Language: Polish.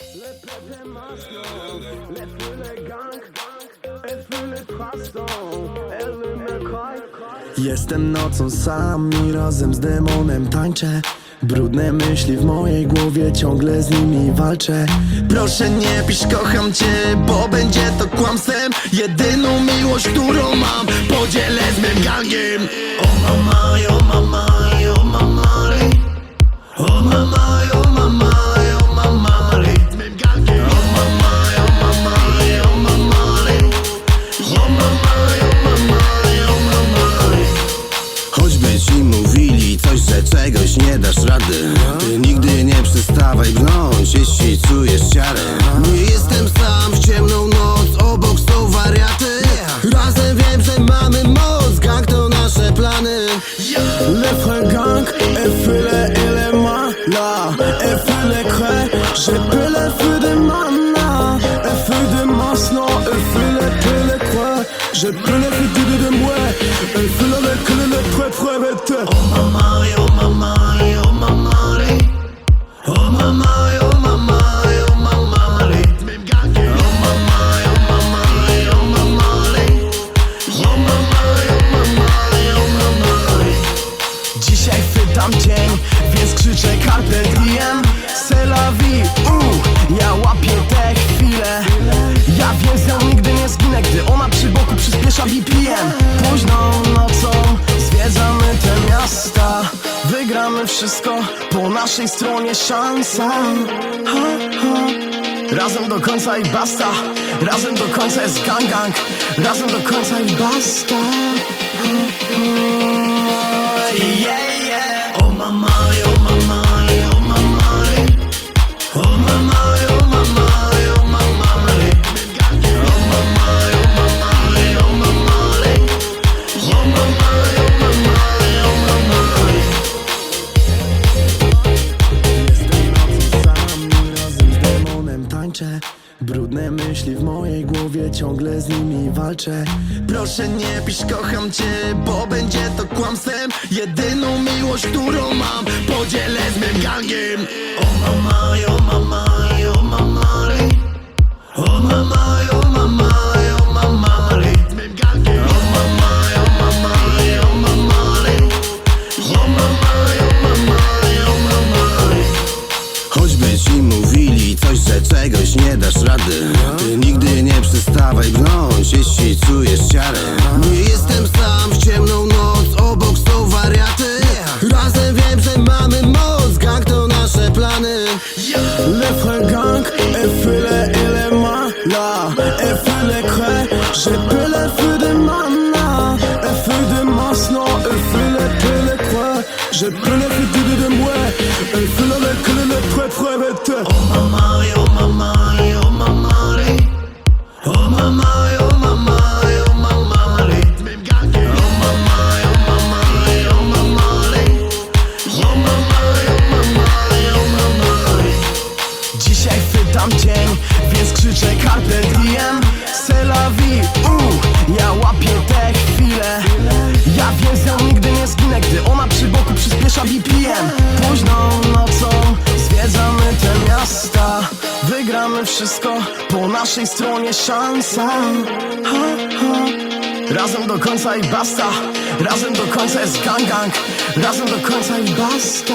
Le peuple masculin, les feux les gangs. Jestem nocą sam i razem z demonem tańczę. Brudne myśli w mojej głowie, ciągle z nimi walczę. Proszę nie pisz kocham cię, bo będzie to kłamstwem. Jedyną miłość, którą mam, podzielę z mym gangiem. O mama, Choćby ci mówili coś, że czegoś nie dasz rady. Ty nigdy nie przestawaj brnąć, jeśli czujesz ciarę Nie jestem sam w ciemną noc, obok są wariaty. Razem wiem, że mamy moc, gang to nasze plany. Le frère gang est fait le élément là Elle fait le craie J'ai peu le feu de mana Elle fait Chwytam dzień, więc krzyczę carpe diem C'est la vie, uh, ja łapię te chwile. Ja wiem, z nią nigdy nie zginę, gdy ona przy boku przyspiesza BPM Późną nocą zwiedzamy te miasta. Wygramy wszystko, po naszej stronie szansa. Ha, ha. Razem do końca i basta. Razem do końca jest gang gang. Razem do końca i basta. Yeah. Brudne myśli w mojej głowie, ciągle z nimi walczę. Proszę nie pisz kocham cię, bo będzie to kłamstwem. Jedyną miłość, którą mam, podzielę z mym gangiem. O mama, o mama, o mama nie dasz rady Ty nigdy nie przestawaj gnąć, jeśli czujesz ciarę Nie jestem sam w ciemną noc, obok są wariaty. Razem wiem, że mamy moc, gang to nasze plany. Lefre gang, efyle ile ma la Efyle kre, że pyle fydy mam na Efyle masno, efyle pyle kre, że pyle fydy chwytam dzień, więc krzyczę carpe diem. Vie, uh, ja łapię te chwile Ja wiem, z nigdy nie zginę, gdy ona przy boku przyspiesza BPM Późną nocą zwiedzamy te miasta. Wygramy wszystko, po naszej stronie szansa. Ha, ha. Razem do końca i basta. Razem do końca jest gang gang Razem do końca i basta